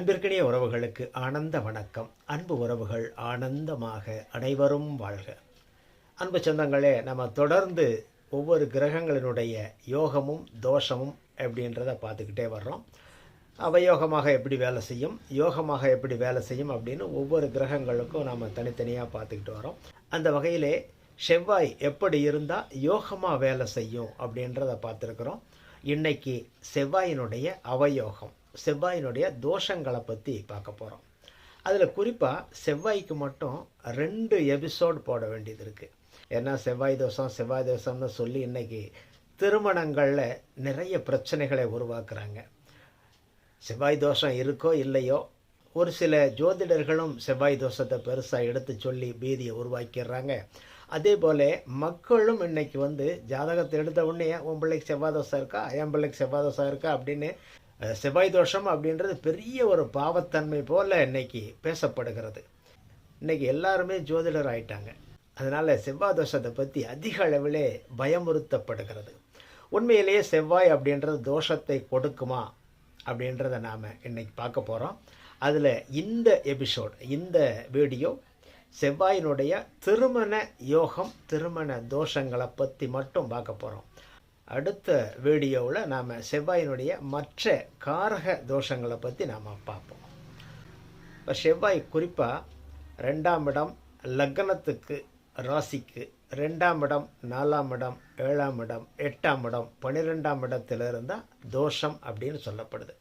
அன்பிற்கினிய உறவுகளுக்கு ஆனந்த வணக்கம். அன்பு உறவுகள் ஆனந்தமாக அனைவரும் வாழ்க. அன்பு சொந்தங்களே நம்ம தொடர்ந்து ஒவ்வொரு கிரகங்களினுடைய யோகமும் தோஷமும் அப்படின்றத பார்த்துக்கிட்டே வர்றோம். அவயோகமாக எப்படி வேலை செய்யும் யோகமாக எப்படி வேலை செய்யும் அப்படின்னு ஒவ்வொரு கிரகங்களுக்கும் நாம் தனித்தனியாக பார்த்துக்கிட்டு வரோம் அந்த வகையிலே செவ்வாய் எப்படி இருந்தால் யோகமாக வேலை செய்யும் அப்படின்றத பார்த்துருக்குறோம். இன்னைக்கு செவ்வாயினுடைய அவயோகம். செவ்வாயினுடைய தோஷங்களை பற்றி பார்க்க போகிறோம் அதில் குறிப்பாக செவ்வாய்க்கு மட்டும் ரெண்டு எபிசோட் போட வேண்டியது இருக்குது ஏன்னா செவ்வாய் தோஷம் செவ்வாய் தோஷம்னு சொல்லி இன்னைக்கு திருமணங்களில் நிறைய பிரச்சனைகளை உருவாக்குறாங்க. செவ்வாய் தோஷம் இருக்கோ இல்லையோ ஒரு சில ஜோதிடர்களும் செவ்வாய் தோஷத்தை பெருசாக எடுத்து சொல்லி பீதியை உருவாக்கிடுறாங்க. அதே போல் மக்களும் இன்னைக்கு வந்து ஜாதகத்தை எடுத்த உடனே உன் பிள்ளைக்கு செவ்வாய் தோஷம் இருக்கா? என் பிள்ளைக்கு செவ்வாய் தோஷம் இருக்கா? அப்படின்னு செவ்வாய் தோஷம் அப்படின்றது பெரிய ஒரு பாவத்தன்மை போல் இன்னைக்கு பேசப்படுகிறது. இன்னைக்கு எல்லாருமே ஜோதிடர் ஆயிட்டாங்க. அதனால் செவ்வாய் தோஷத்தை பற்றி அதிக அளவிலே பயமுறுத்தப்படுகிறது. உண்மையிலேயே செவ்வாய் அப்படின்றது தோஷத்தை கொடுக்குமா அப்படின்றத நாம் இன்னைக்கு பார்க்க போகிறோம் அதில் இந்த எபிசோட் இந்த வீடியோ செவ்வாயினுடைய திருமண யோகம் திருமண தோஷங்களை பற்றி மட்டும் பார்க்க போகிறோம் அடுத்த வீடியோவில் நாம் செவ்வாயினுடைய மற்ற காரக தோஷங்களை பற்றி நாம் பார்ப்போம். இப்போ செவ்வாய் குறிப்பாக ரெண்டாம் இடம் லக்னத்துக்கு ராசிக்கு ரெண்டாம் இடம் நாலாம் இடம் ஏழாம் இடம் எட்டாம் இடம் பன்னிரெண்டாம் இடத்துல இருந்தால் தோஷம் அப்படின்னு சொல்லப்படுது.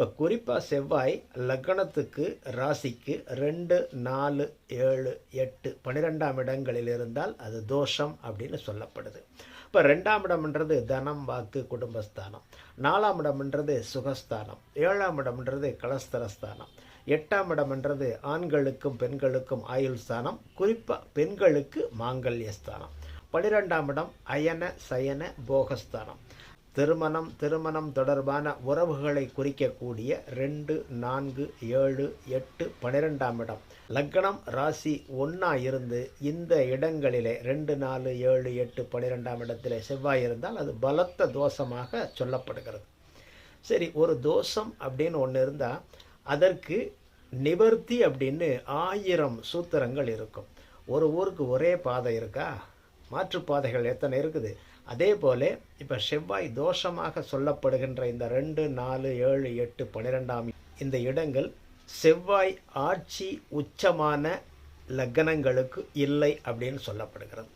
இப்போ குறிப்பாக செவ்வாய் லக்னத்துக்கு ராசிக்கு ரெண்டு நாலு ஏழு எட்டு பன்னிரெண்டாம் இடங்களில் இருந்தால் அது தோஷம் அப்படின்னு சொல்லப்படுது. இப்போ ரெண்டாம் இடம்ன்றது தனம் வாக்கு குடும்பஸ்தானம். நாலாம் இடம்ன்றது சுகஸ்தானம். ஏழாம் இடம்ன்றது கலஸ்தரஸ்தானம். எட்டாம் இடம்ன்றது ஆண்களுக்கும் பெண்களுக்கும் ஆயுள் ஸ்தானம். குறிப்பாக பெண்களுக்கு மாங்கல்ய ஸ்தானம் பனிரெண்டாம் இடம் அயன சயன போகஸ்தானம். திருமணம் திருமணம் தொடர்பான உறவுகளை குறிக்கக்கூடிய ரெண்டு நான்கு ஏழு எட்டு பன்னிரெண்டாம் இடம். லக்னம் ராசி ஒன்றா இருந்து இந்த இடங்களிலே ரெண்டு நாலு ஏழு எட்டு பன்னிரெண்டாம் இடத்திலே செவ்வாய் இருந்தால் அது பலத்த தோஷமாக சொல்லப்படுகிறது. சரி ஒரு தோஷம் அப்படின்னு ஒன்று இருந்தால் அதற்கு நிவர்த்தி அப்படின்னு ஆயிரம் சூத்திரங்கள் இருக்கும். ஒரு ஊருக்கு ஒரே பாதை இருக்கா? மாற்றுப்பாதைகள் எத்தனை இருக்குது? அதே போல இப்போ செவ்வாய் தோஷமாக சொல்லப்படுகின்ற இந்த ரெண்டு நாலு ஏழு எட்டு பன்னிரெண்டாம் இந்த இடங்கள் செவ்வாய் ஆட்சி உச்சமான லக்னங்களுக்கு இல்லை அப்படின்னு சொல்லப்படுகிறது.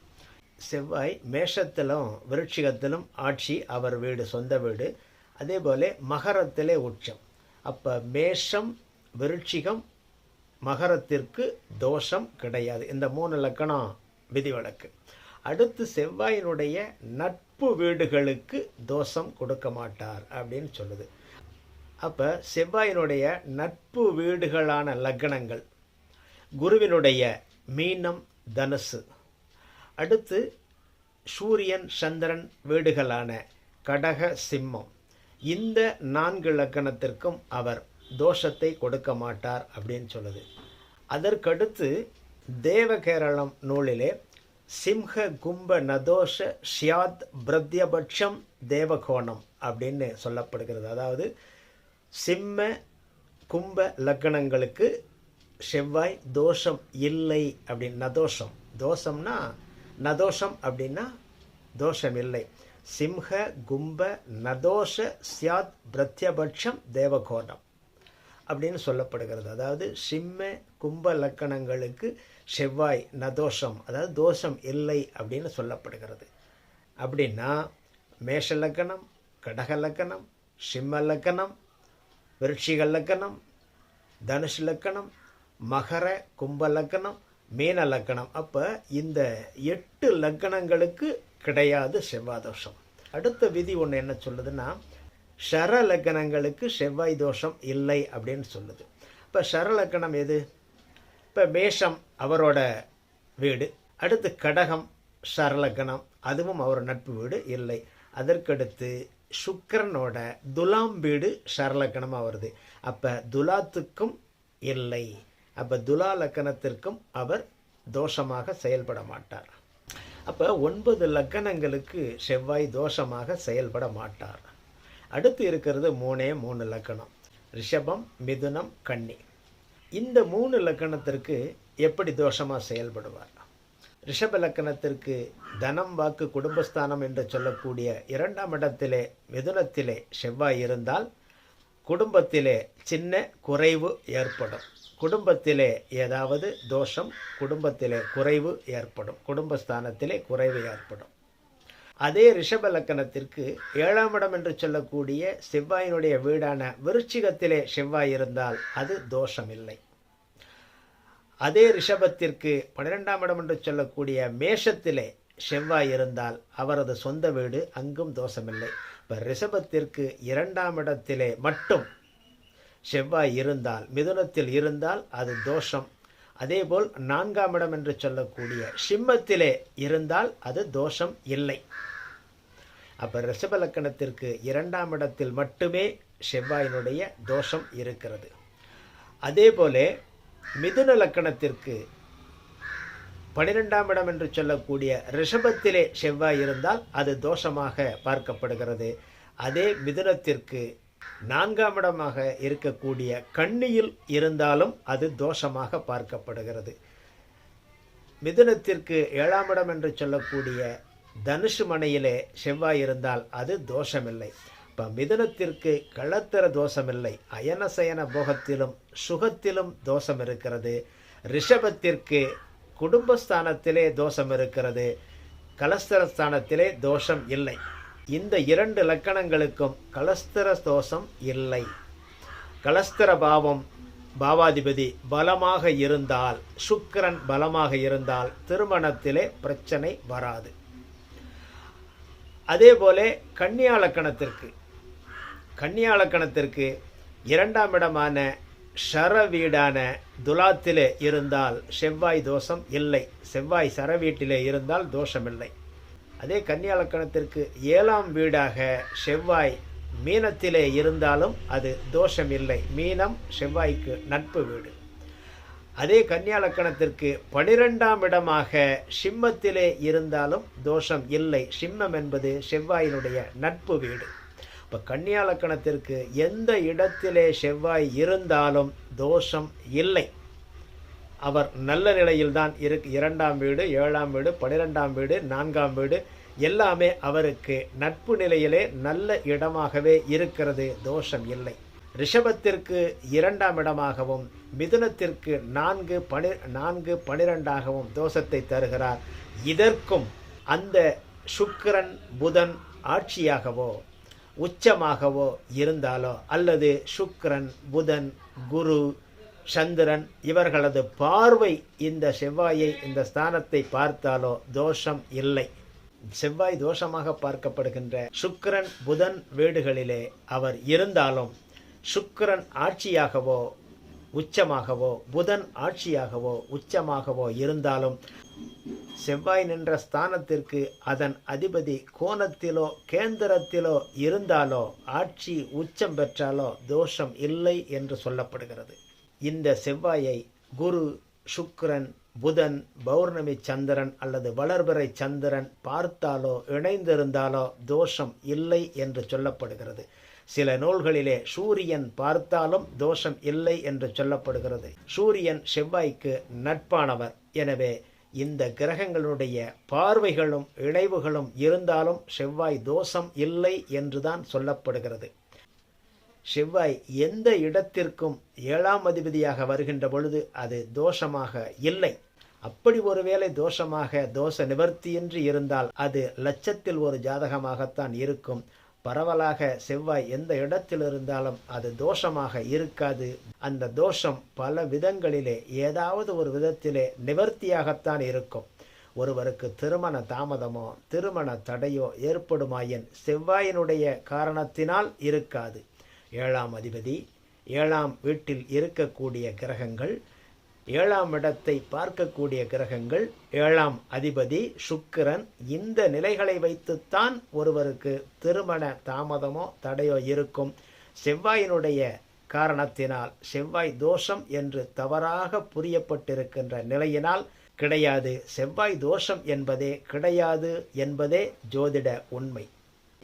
செவ்வாய் மேஷத்திலும் விருட்சிகத்திலும் ஆட்சி அவர் வீடு சொந்த வீடு. அதே போல மகரத்திலே உச்சம். அப்போ மேஷம் விருட்சிகம் மகரத்திற்கு தோஷம் கிடையாது. இந்த மூணு லக்கணம் விதிவிலக்கு. அடுத்து செவ்வாயினுடைய நட்பு வீடுகளுக்கு தோஷம் கொடுக்க மாட்டார் அப்படின்னு சொல்லுது. அப்போ செவ்வாயினுடைய நட்பு வீடுகளான லக்னங்கள் குருவினுடைய மீனம் தனுசு. அடுத்து சூரியன் சந்திரன் வீடுகளான கடக சிம்மம். இந்த நான்கு லக்கணத்திற்கும் அவர் தோஷத்தை கொடுக்க மாட்டார் அப்படின்னு சொல்லுது. அதற்கடுத்து தேவகேரளம் நூலிலே சிம்ஹ கும்ப நதோஷ ஷியாத் பிரத்யபட்சம் தேவகோணம் அப்படின்னு சொல்லப்படுகிறது. அதாவது சிம்ம கும்ப லக்கணங்களுக்கு செவ்வாய் தோஷம் இல்லை அப்படின்னு நதோஷம். தோஷம்னா நதோஷம் அப்படின்னா தோஷம் இல்லை. சிம்ஹ கும்ப நதோஷ சியாத் பிரத்யபட்சம் தேவகோணம் அப்படின்னு சொல்லப்படுகிறது. அதாவது சிம்ம கும்ப லக்கணங்களுக்கு செவ்வாய் நதோஷம் அதாவது தோஷம் இல்லை அப்படின்னு சொல்லப்படுகிறது. அப்படின்னா மேஷ லக்கணம் கடக லக்கணம் சிம்ம லக்கணம் விருட்சிக லக்கணம் தனுஷ் லக்கணம் மகர கும்ப லக்கணம் மீன லக்கணம். அப்போ இந்த எட்டு லக்கணங்களுக்கு கிடையாது செவ்வாய் தோஷம். அடுத்த விதி ஒன்று என்ன சொல்லுதுன்னா ஷர லக்கணங்களுக்கு செவ்வாய் தோஷம் இல்லை அப்படின்னு சொல்லுது. இப்போ ஷர லக்கணம் எது? இப்போ மேஷம் அவரோட வீடு. அடுத்து கடகம் ஷரலக்கணம் அதுவும் அவர் நட்பு வீடு இல்லை. அதற்கடுத்து சுக்கரனோட துலாம் வீடு சரலக்கணமாக வருது. அப்போ துலாத்துக்கும் இல்லை. அப்போ துலா லக்கணத்திற்கும் அவர் தோஷமாக செயல்பட மாட்டார். அப்போ ஒன்பது லக்கணங்களுக்கு செவ்வாய் தோஷமாக செயல்பட மாட்டார். அடுத்து இருக்கிறது மூணே மூணு லக்கணம். ரிஷபம் மிதுனம் கன்னி. இந்த மூணு லக்கணத்திற்கு எப்படி தோஷமாக செயல்படுவார்? ரிஷப லக்கணத்திற்கு தனம் வாக்கு குடும்பஸ்தானம் என்று சொல்லக்கூடிய இரண்டாம் இடத்திலே மிதுனத்திலே செவ்வாய் இருந்தால் குடும்பத்திலே சின்ன குறைவு ஏற்படும். குடும்பத்திலே ஏதாவது தோஷம் குடும்பத்திலே குறைவு ஏற்படும். குடும்பஸ்தானத்திலே குறைவு ஏற்படும். அதே ரிஷப லக்கணத்திற்கு ஏழாம் இடம் என்று சொல்லக்கூடிய செவ்வாயினுடைய வீடான விருச்சிகத்திலே செவ்வாய் இருந்தால் அது தோஷமில்லை. அதே ரிஷபத்திற்கு பன்னிரெண்டாம் இடம் என்று சொல்லக்கூடிய மேஷத்திலே செவ்வாய் இருந்தால் அவரது சொந்த வீடு அங்கும் தோஷமில்லை. இப்போ ரிஷபத்திற்கு இரண்டாம் இடத்திலே மட்டும் செவ்வாய் இருந்தால் மிதுனத்தில் இருந்தால் அது தோஷம். அதேபோல் நான்காம் இடம் என்று சொல்லக்கூடிய சிம்மத்திலே இருந்தால் அது தோஷம் இல்லை. அப்போ ரிஷபலக்கணத்திற்கு இரண்டாம் இடத்தில் மட்டுமே செவ்வாயினுடைய தோஷம் இருக்கிறது. அதே போல மிதுன லக்கணத்திற்கு பனிரெண்டாம் இடம் என்று சொல்லக்கூடிய ரிஷபத்திலே செவ்வாய் இருந்தால் அது தோஷமாக பார்க்கப்படுகிறது. அதே மிதுனத்திற்கு நான்காம் இடமாக இருக்கக்கூடிய கண்ணியில் இருந்தாலும் அது தோஷமாக பார்க்கப்படுகிறது. மிதுனத்திற்கு ஏழாம் இடம் என்று சொல்லக்கூடிய தனுஷு மனையிலே செவ்வாய் இருந்தால் அது தோஷமில்லை. இப்போ மிதுனத்திற்கு களத்திர தோஷமில்லை. அயனசயன போகத்திலும் சுகத்திலும் தோஷம் இருக்கிறது. ரிஷபத்திற்கு குடும்பஸ்தானத்திலே தோஷம் இருக்கிறது. கலஸ்தரஸ்தானத்திலே தோஷம் இல்லை. இந்த இரண்டு லக்கணங்களுக்கும் கலஸ்தர தோஷம் இல்லை. கலஸ்தர பாவம் பாவாதிபதி பலமாக இருந்தால் சுக்கிரன் பலமாக இருந்தால் திருமணத்திலே பிரச்சனை வராது. அதே போல கன்னியா லக்கணத்திற்கு கன்னியா லக்கணத்திற்கு இரண்டாம் இடமான ஷர வீடான துலாத்திலே இருந்தால் செவ்வாய் தோஷம் இல்லை. செவ்வாய் சர வீட்டிலே இருந்தால் தோஷமில்லை. அதே கன்னியா லக்கணத்திற்கு ஏழாம் வீடாக செவ்வாய் மீனத்திலே இருந்தாலும் அது தோஷம் இல்லை மீனம் செவ்வாய்க்கு நட்பு வீடு. அதே கன்னியா லக்கணத்திற்கு பனிரெண்டாம் இடமாக சிம்மத்திலே இருந்தாலும் தோஷம் இல்லை. சிம்மம் என்பது செவ்வாயினுடைய நட்பு வீடு. இப்போ கன்னியா லக்கணத்திற்கு எந்த இடத்திலே செவ்வாய் இருந்தாலும் தோஷம் இல்லை. அவர் நல்ல நிலையில்தான் இருக்கு. இரண்டாம் வீடு ஏழாம் வீடு பனிரெண்டாம் வீடு நான்காம் வீடு எல்லாமே அவருக்கு நட்பு நிலையிலே நல்ல இடமாகவே இருக்கிறது. தோஷம் இல்லை. ரிஷபத்திற்கு இரண்டாம் இடமாகவும் மிதுனத்திற்கு நான்கு பனி நான்கு பனிரெண்டாகவும் தோஷத்தை தருகிறார். இதற்கும் அந்த சுக்கிரன் புதன் ஆட்சியாகவோ உச்சமாகவோ இருந்தாலோ அல்லது சுக்கிரன் புதன் குரு சந்திரன் இவர்களது பார்வை இந்த செவ்வாயை இந்த ஸ்தானத்தை பார்த்தாலோ தோஷம் இல்லை. செவ்வாய் தோஷமாக பார்க்கப்படுகின்ற சுக்கரன் புதன் வீடுகளிலே அவர் இருந்தாலும் சுக்கரன் ஆட்சியாகவோ உச்சமாகவோ புதன் ஆட்சியாகவோ உச்சமாகவோ இருந்தாலும் செவ்வாய் நின்ற ஸ்தானத்திற்கு அதன் அதிபதி கோணத்திலோ கேந்திரத்திலோ இருந்தாலோ ஆட்சி உச்சம் பெற்றாலோ தோஷம் இல்லை என்று சொல்லப்படுகிறது. இந்த செவ்வாயை குரு சுக்கிரன் புதன் பௌர்ணமி சந்திரன் அல்லது வளர்பிறை சந்திரன் பார்த்தாலோ இணைந்திருந்தாலோ தோஷம் இல்லை என்று சொல்லப்படுகிறது. சில நூல்களிலே சூரியன் பார்த்தாலும் தோஷம் இல்லை என்று சொல்லப்படுகிறது. சூரியன் செவ்வாய்க்கு நட்பானவர். எனவே இந்த கிரகங்களுடைய பார்வைகளும் இணைவுகளும் இருந்தாலும் செவ்வாய் தோஷம் இல்லை என்றுதான் சொல்லப்படுகிறது. செவ்வாய் எந்த இடத்திற்கும் ஏழாம் அதிபதியாக வருகின்ற பொழுது அது தோஷமாக இல்லை. அப்படி ஒருவேளை தோஷமாக தோஷ நிவர்த்தியின்றி இருந்தால் அது லட்சத்தில் ஒரு ஜாதகமாகத்தான் இருக்கும். பரவலாக செவ்வாய் எந்த இடத்தில் இருந்தாலும் அது தோஷமாக இருக்காது. அந்த தோஷம் பல விதங்களிலே ஏதாவது ஒரு விதத்திலே நிவர்த்தியாகத்தான் இருக்கும். ஒருவருக்கு திருமண தாமதமோ திருமண தடையோ ஏற்படுமாயின் செவ்வாயினுடைய காரணத்தினால் இருக்காது. ஏழாம் அதிபதி ஏழாம் வீட்டில் இருக்கக்கூடிய கிரகங்கள் ஏழாம் இடத்தை பார்க்கக்கூடிய கிரகங்கள் ஏழாம் அதிபதி சுக்கிரன் இந்த நிலைகளை வைத்துத்தான் ஒருவருக்கு திருமண தாமதமோ தடையோ இருக்கும். செவ்வாயினுடைய காரணத்தினால் செவ்வாய் தோஷம் என்று தவறாக புரியப்பட்டிருக்கின்ற நிலையினால் கிடையாது. செவ்வாய் தோஷம் என்பதே கிடையாது என்பதே ஜோதிட உண்மை.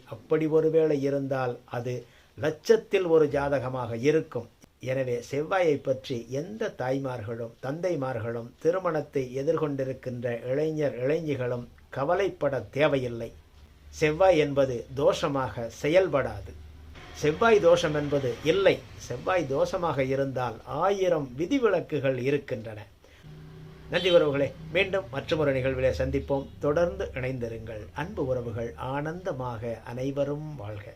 அப்படி ஒருவேளை இருந்தால் அது லட்சத்தில் ஒரு ஜாதகமாக இருக்கும். எனவே செவ்வாயை பற்றி எந்த தாய்மார்களும் தந்தைமார்களும் திருமணத்தை எதிர்கொண்டிருக்கின்ற இளைஞர் இளைஞிகளும் கவலைப்பட தேவையில்லை. செவ்வாய் என்பது தோஷமாக செயல்படாது. செவ்வாய் தோஷம் என்பது இல்லை. செவ்வாய் தோஷமாக இருந்தால் ஆயிரம் விதிவிலக்குகள் இருக்கின்றன. நன்றி உறவுகளே மீண்டும் மற்றொரு நிகழ்விலே சந்திப்போம். தொடர்ந்து இணைந்திருங்கள். அன்பு உறவுகள் ஆனந்தமாக அனைவரும் வாழ்க.